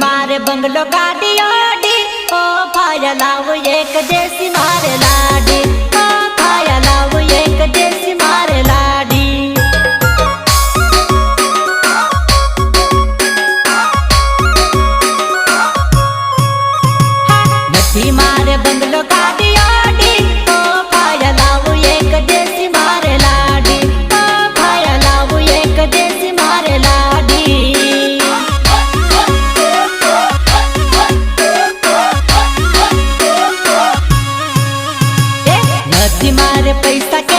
मारे बंगलो गाड़ी ओडी ओ भाया लाव मारे लाडी ओ भाया लाव एक देसी मारे लाडी मारे बंगलो de